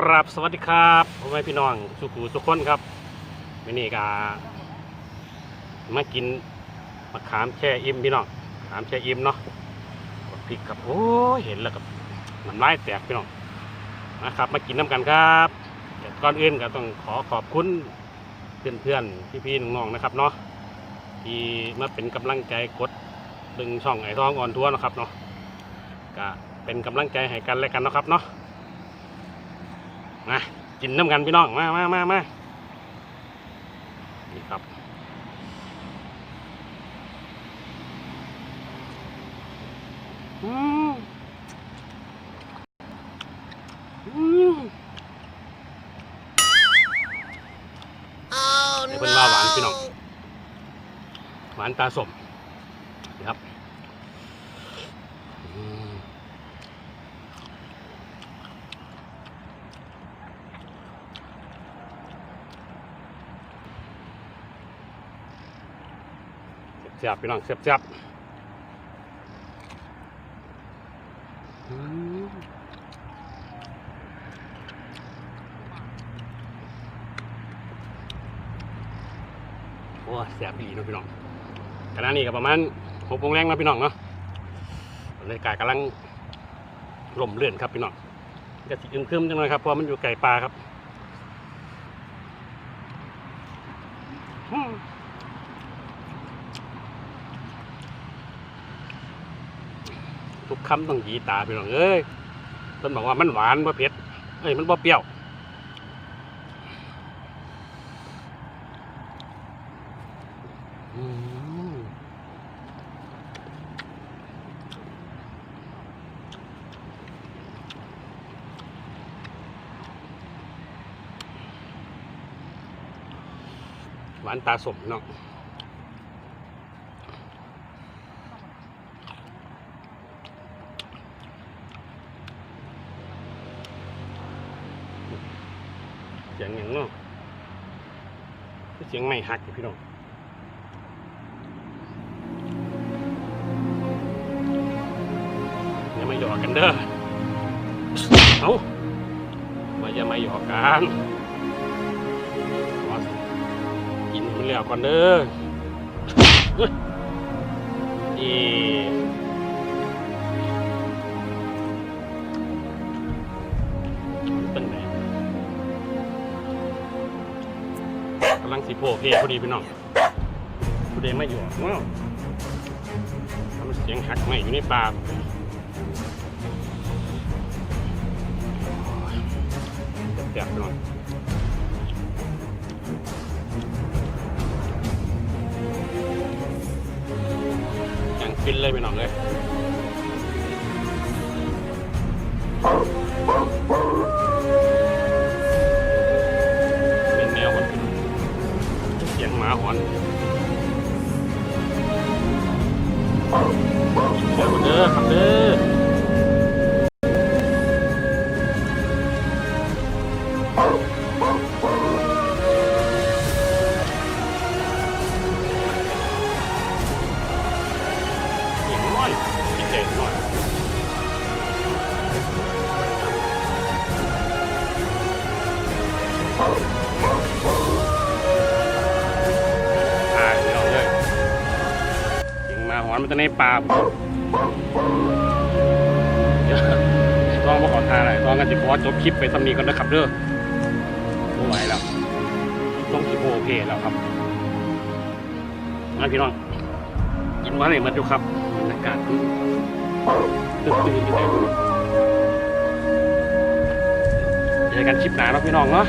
สวัสดีครับพ่อแม่พี่น้องสุขูสุขคนครับวันนี้ก็มากินมะขามแช่อิ่มพี่น้องมะขามแช่อิ่มเนาะกดพริกครับโอ้เห็นแล้วกับน้ำลายแตกพี่น้องนะครับ มากินน้ำกันครับก่อนอื่นก็ต้องขอขอบคุณเพื่อนๆพี่ๆน้องๆนะครับเนาะที่มาเป็นกำลังใจกดดึงช่องไอ้ท้องอ่อนทัวนะครับเนาะก็เป็นกำลังใจให้กันและกันนะครับเนาะ มากินน้ำกันพี่น้องมามามามานี่ครับอืมอืมเดี๋ยวเป็นว่าหวานพี่น้องหวานตาสมนี่ครับ อืม เสียบๆพี่น้องเสียบเสียบโอ้เสียบอีเนาะพี่น้องขณะนี้ก็ประมาณหกโมงแรงแล้วพี่น้องเนาะบรรยากาศกำลังลมเลื่อนครับพี่น้องจะสิอึมครึมจังเลยครับเพราะมันอยู่ไก่ปลาครับอืม ทุก คำต้องหยีตาพี่น้องเอ้ยต้นบอกว่ามันหวานบ่เผ็ดเอ้ยมันบ่เปรี้ยวหวานตาสมเนาะ สียงอย่างเนาะเสียงไม่หักพี่น้องอย่ามาหยอกกันเด้อเอามาอย่ามาหยอกกันกินมันแล้วก่อนเด้อเอีำลังสีโพเพพอดีพี่น้องผู้ใดไม่อยู่ว้าวทำเสียงหักไม่อยู่ในป่าเจ็บๆพี่องยังฟินเลยพี่น้องเลย อนเดี๋ยวเด้อครับเด้อเสียงน้อยพิเศษน้อย มันจะในป่าเดี๋ยวต้องมาขอทานอะไรต้องกันจิพอจบคลิปไปสำนีก่อนนะครับเด้อไม่ไหวแล้ว ต้องสิโอเคแล้วครับงั้นพี่น้อง กินว่าไหนมันดูครับบรรยากาศตื่นตื่นอยู่ได้เจอกันคลิปหนาแล้วพี่น้องเนาะ